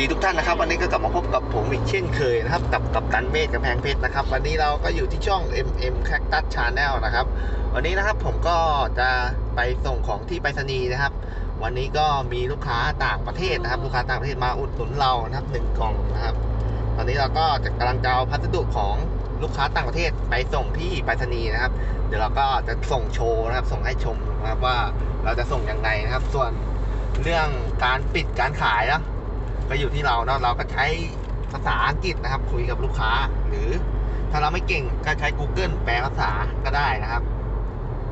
ดีทุกท่านนะครับ วันนี้ก็กลับมาพบกับผมอีกเช่นเคยนะครับ กับกับตันเมฆกับแพงเพชรนะครับ วันนี้เราก็อยู่ที่ช่อง MM Cactus Channel นะครับ วันนี้นะครับผมก็จะไปส่งของที่ไปรษณีย์นะครับ วันนี้ก็มีลูกค้าต่างประเทศนะครับ ลูกค้าต่างประเทศมาอุดหนุนเรานะครับหนึ่งกล่องนะครับ ตอนนี้เราก็จะกำลังจะเอาพัสดุของลูกค้าต่างประเทศไปส่งที่ไปรษณีย์นะครับ เดี๋ยวเราก็จะส่งโชว์นะครับ ส่งให้ชมนะครับว่าเราจะส่งยังไงนะครับ ส่วนเรื่องการปิดการขายนะ ก็อยู่ที่เราเนาะเราก็ใช้ภาษาอังกฤษนะครับ คุยกับลูกค้า หรือถ้าเราไม่เก่งก็ใช้ Google แปลภาษาก็ได้นะครับ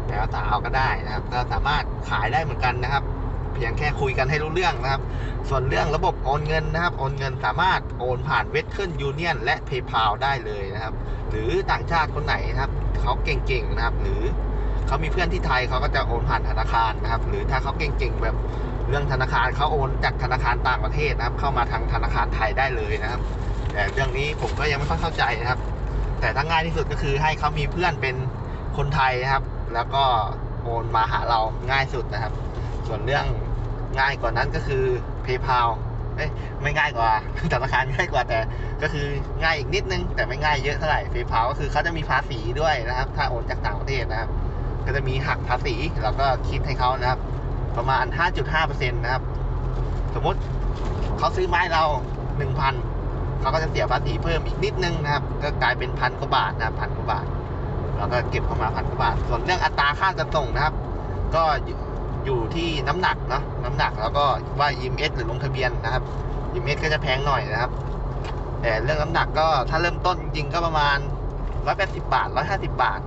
แปลภาษาเอาก็ได้นะครับ ก็สามารถขายได้เหมือนกันนะครับ เพียงแค่คุยกันให้รู้เรื่องนะครับ ส่วนเรื่องระบบโอนเงินนะครับ โอนเงินสามารถโอนผ่านเวทเทิลยูเนียนและ PayPal ได้เลยนะครับ หรือต่างชาติคนไหนนะครับเขาเก่งๆนะครับ หรือเขามีเพื่อนที่ไทยเขาก็จะโอนผ่านธนาคารนะครับ หรือถ้าเขาเก่งๆแบบ เรื่องธนาคารเขาโอนจากธนาคารต่างประเทศนะครับ เข้ามาทางธนาคารไทยได้เลยนะครับ แต่เรื่องนี้ผมก็ยังไม่ค่อยเข้าใจนะครับ แต่ถ้าง่ายที่สุดก็คือให้เขามีเพื่อนเป็นคนไทยนะครับ แล้วก็โอนมาหาเราง่ายสุดนะครับ ส่วนเรื่องง่ายกว่านั้นก็คือ PayPal เอ้ยไม่ง่ายกว่าธนาคารง่ายกว่าแต่ก็คือง่ายอีกนิดนึง แต่ไม่ง่ายเยอะเท่าไหร่ PayPal ก็คือเขาจะมีภาษีด้วยนะครับ ถ้าโอนจากต่างประเทศนะครับ ก็จะมีหักภาษีเราก็คิดให้เขานะครับ ประมาณ 5.5%นะครับ สมมติเขาซื้อไม้เรา 1,000เขาก็จะเสียภาษีเพิ่มอีกนิดนึงนะครับ ก็กลายเป็นพันกว่าบาทนะพันกว่าบาทเราก็เก็บเข้ามาพันกว่าบาท ส่วนเรื่องอัตราค่าจัดส่งนะครับ ก็อยู่ที่น้ำหนักเนาะน้ำหนักแล้วก็ว่า EMS หรือลงทะเบียนนะครับ EMS ก็จะแพงหน่อยนะครับ แต่เรื่องน้ำหนักก็ถ้าเริ่มต้นจริงๆก็ประมาณ 180 บาท 150 บาท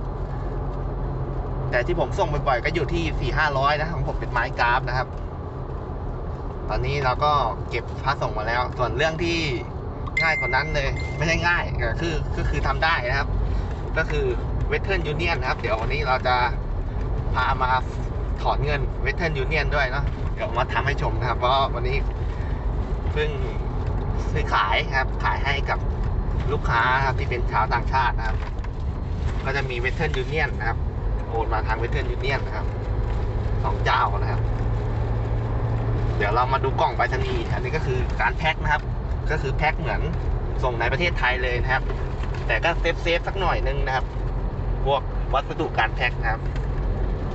แต่ที่ผมส่งบ่อยๆก็อยู่ที่4 500นะของผมเป็นไม้กราฟนะครับ ตอนนี้เราก็เก็บค่าส่งมาแล้ว ส่วนเรื่องที่ง่ายกว่านั้นเลย ไม่ใช่ง่ายก็คือก็คือทำได้นะครับ ก็คือเวทเทิร์นยูเนียนนะครับ เดี๋ยววันนี้เราจะพามาถอนเงินเวทเทิร์นยูเนียนด้วยเนาะเดี๋ยวมาทำให้ชมนะครับ เพราะวันนี้เพิ่งซื้อขายครับ ขายให้กับลูกค้าครับที่เป็นชาวต่างชาตินะครับ ก็จะมีเวทเทิร์นยูเนียนนะครับ โอนมาทางเวทเทิร์นยูเนียนนะครับสองเจ้านะครับ เดี๋ยวเรามาดูกล่องไปรษณีย์อันนี้ก็คือการแพ็คนะครับ ก็คือแพ็คเหมือนส่งในประเทศไทยเลยนะครับ แต่ก็เซฟเซฟสักหน่อยนึงนะครับ พวกวัสดุการแพ็คนะครับ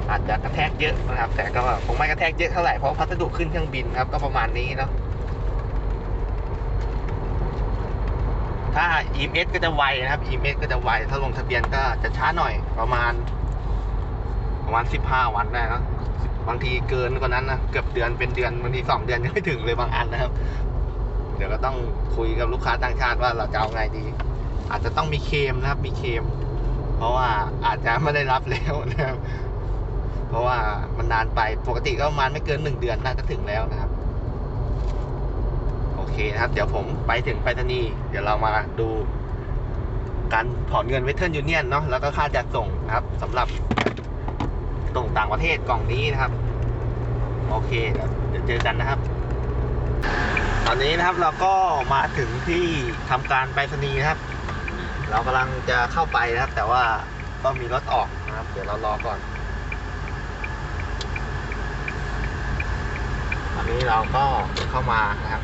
อาจจะกระแทกเยอะนะครับ แต่ก็คงไม่กระแทกเยอะเท่าไหร่เพราะพัสดุขึ้นเครื่องบินครับ ก็ประมาณนี้เนาะถ้า EMS ก็จะไวนะครับ EMS ก็จะไว ถ้าลงทะเบียนก็จะช้าหน่อยประมาณ ประมาณสิบห้าวันได้นะบางทีเกินกว่านั้นนะเกือบเดือนเป็นเดือนบางทีสองเดือนยังไม่ถึงเลยบางอันนะครับ เดี๋ยวก็ต้องคุยกับลูกค้าต่างชาติว่าเราจะเอาไงดี อาจจะต้องมีเคมนะครับ มีเคม เพราะว่าอาจจะไม่ได้รับแล้วนะครับ เพราะว่ามันนานไปปกติก็ประมาณไม่เกินหนึ่งเดือนน่าจะถึงแล้วนะครับโอเคนะครับ เดี๋ยวผมไปถึงไปรษณีย์เดี๋ยวเรามาดูการถอนเงินเวทเทิร์นยูเนียนเนาะแล้วก็ค่าจัดส่งนะครับสำหรับ ส่งต่างประเทศกล่องนี้นะครับ โอเคเดี๋ยวเดี๋ยวเจอกันนะครับ ตอนนี้นะครับเราก็มาถึงที่ทำการไปรษณีย์นะครับ เรากำลังจะเข้าไปนะครับ แต่ว่าต้องมีรถออกนะครับ เดี๋ยวเรารอก่อน ตอนนี้เราก็เข้ามานะครับ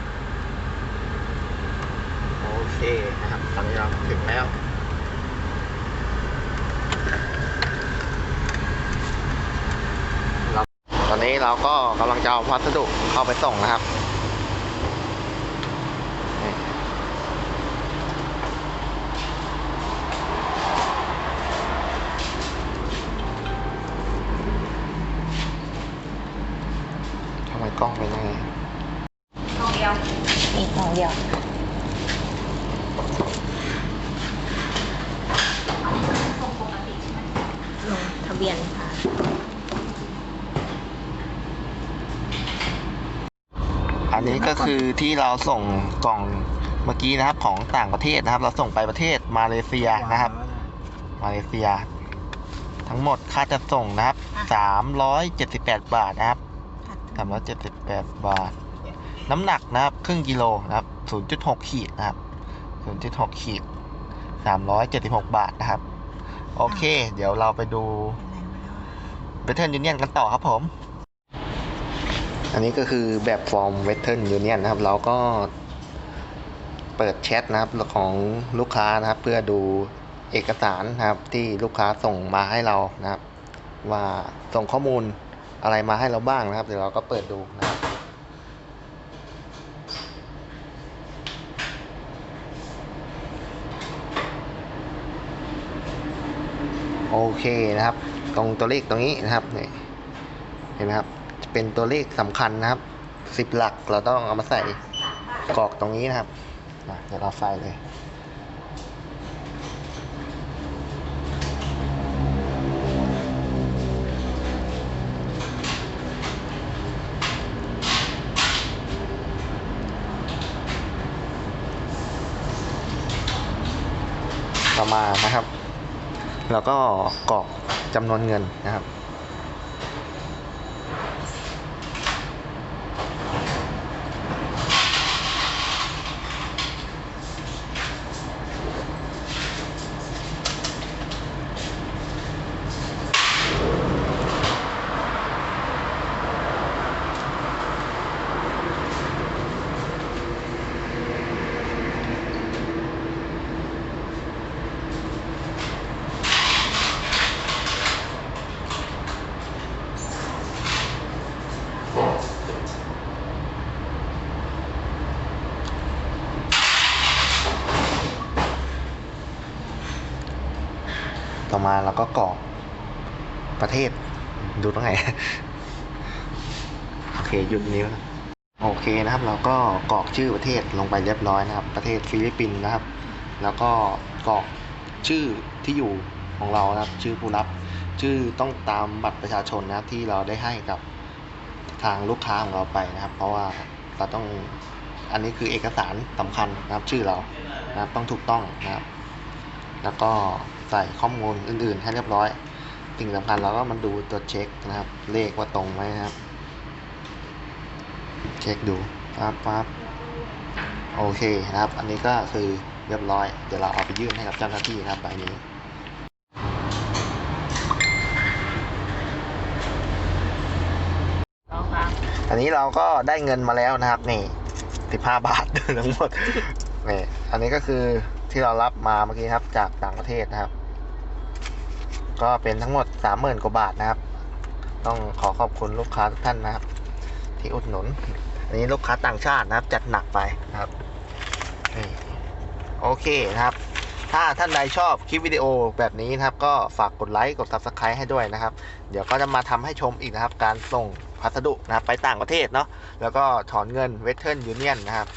โอเคนะครับ ตอนนี้เราถึงแล้ว เราต อนนี้เราก็กำลังจะเอาพัสดุเข้าไปส่งนะครับนี่ทำไมกล้องเป็นยังไงกล่องเดียวอีกกล่องเดียวส่งปกติใช่ไหมลงทะเบียนค่ะ นนี้ก็คือที่เราส่งกล่องเมื่อกี้นะครับของต่างประเทศนะครับ เราส่งไปประเทศมาเลเซียนะครับ มาเลเซีย ทั้งหมดค่าจะส่งนะครับสามร้อยเจ็ดสิบแปดบาทนะครับสามร้อยเจ็ดสิบแปดบาท น้ำหนักนะครับครึ่งกิโลนะครับศูนย์จุดหกขีดนะครับศูนย์จุดหกขีดสามร้อยเจ็ดสิบหกบาทนะครับ โอเค เดี๋ยวเราไปดูเวทเทิร์นยูเนียนกันต่อครับผม อันนี้ก็คือแบบฟอร์มเวทเทิร์นยูเนียนะครับ เราก็เปิดแชทนะครับของลูกค้านะครับ เพื่อดูเอกสารนะครับที่ลูกค้าส่งมาให้เรานะครับ ว่าส่งข้อมูลอะไรมาให้เราบ้างนะครับ เดี๋ยวเราก็เปิดดูนะครับโอเคนะครับ ตรงตัวเลขตรงนี้นะครับนี่เห็นไหมครับ เป็นตัวเลขสำคัญนะครับสิบหลักเราต้องเอามาใส่กรอกตรงนี้นะครับเดี๋ยวเราใส่เลยต่อมานะครับ แล้วก็กรอกจำนวนเงินนะครับ ต่อมาเราก็กรอกประเทศ ดูตรงไหน โอเคหยุดนิ้วนะ โอเคนะครับ เราก็กรอกชื่อประเทศลงไปเรียบร้อยนะครับ ประเทศฟิลิปปินส์นะครับ แล้วก็กรอกชื่อที่อยู่ของเรานะครับ ชื่อผู้รับ ชื่อต้องตามบัตรประชาชนนะครับที่เราได้ให้กับทางลูกค้าของเราไปนะครับ เพราะว่าเราต้องอันนี้คือเอกสารสำคัญนะครับชื่อเรานะครับต้องถูกต้องนะครับ แล้วก็ ใส่ข้อมูลอื่น ๆ ให้เรียบร้อย สิ่งสำคัญเราก็มาดูตัวเช็คนะครับ เลขว่าตรงไหมครับ เช็คดูปั๊บปั๊บโอเคนะครับ อันนี้ก็คือเรียบร้อย เดี๋ยวเราเอาไปยื่นให้กับเจ้าหน้าที่นะครับใบนี้ต่อครับอันนี้เราก็ได้เงินมาแล้วนะครับ นี่สิบห้าบาททั้งหมดนี่อันนี้ก็คือที่เรารับมาเมื่อกี้ครับจากต่างประเทศนะครับ ก็เป็นทั้งหมดสามหมื่นกว่าบาทนะครับ ต้องขอขอบคุณลูกค้าทุกท่านนะครับ ที่อุดหนุน อันนี้ลูกค้าต่างชาตินะครับ จัดหนักไปนะครับนี่โอเคนะครับ ถ้าท่านใดชอบคลิปวิดีโอแบบนี้นะครับ ก็ฝากกดไลค์กด subscribe ให้ด้วยนะครับ เดี๋ยวก็จะมาทำให้ชมอีกนะครับ การส่งพัสดุนะครับ ไปต่างประเทศเนาะแล้วก็ถอนเงินเวสเทิร์นยูเนียนนะครับ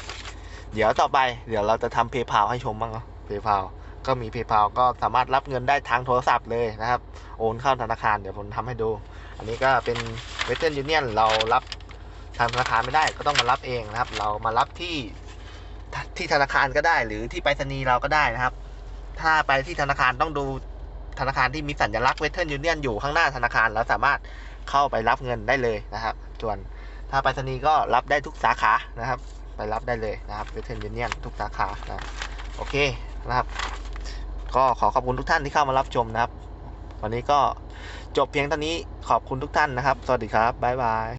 เดี๋ยวต่อไปเดี๋ยวเราจะทำเพย์พาให้ชมบ้างเนาะเพย์พา ก็มีเพย์พาก็สามารถรับเงินได้ทางโทรศัพท์เลยนะครับ โอนเข้าธนาคารเดี๋ยวผมทำให้ดู อันนี้ก็เป็นเวสเทิร์นยูเนียนเรารับทางธนาคารไม่ได้ก็ต้องมารับเองนะครับ เรามารับที่ที่ธนาคารก็ได้ หรือที่ไปรษณีย์เราก็ได้นะครับ ถ้าไปที่ธนาคารต้องดูธนาคารที่มีสัญลักษณ์เวสเทิร์นยูเนียนอยู่ข้างหน้าธนาคารแล้วสามารถเข้าไปรับเงินได้เลยนะครับ ส่วนถ้าไปรษณีย์ก็รับได้ทุกสาขานะครับ ไปรับได้เลยนะครับเวสเทิร์นยูเนียนทุกสาขานะโอเคนะครับ ก็ขอขอบคุณทุกท่านที่เข้ามารับชมนะครับ วันนี้ก็จบเพียงเท่านี้ขอบคุณทุกท่านนะครับ สวัสดีครับบ๊ายบาย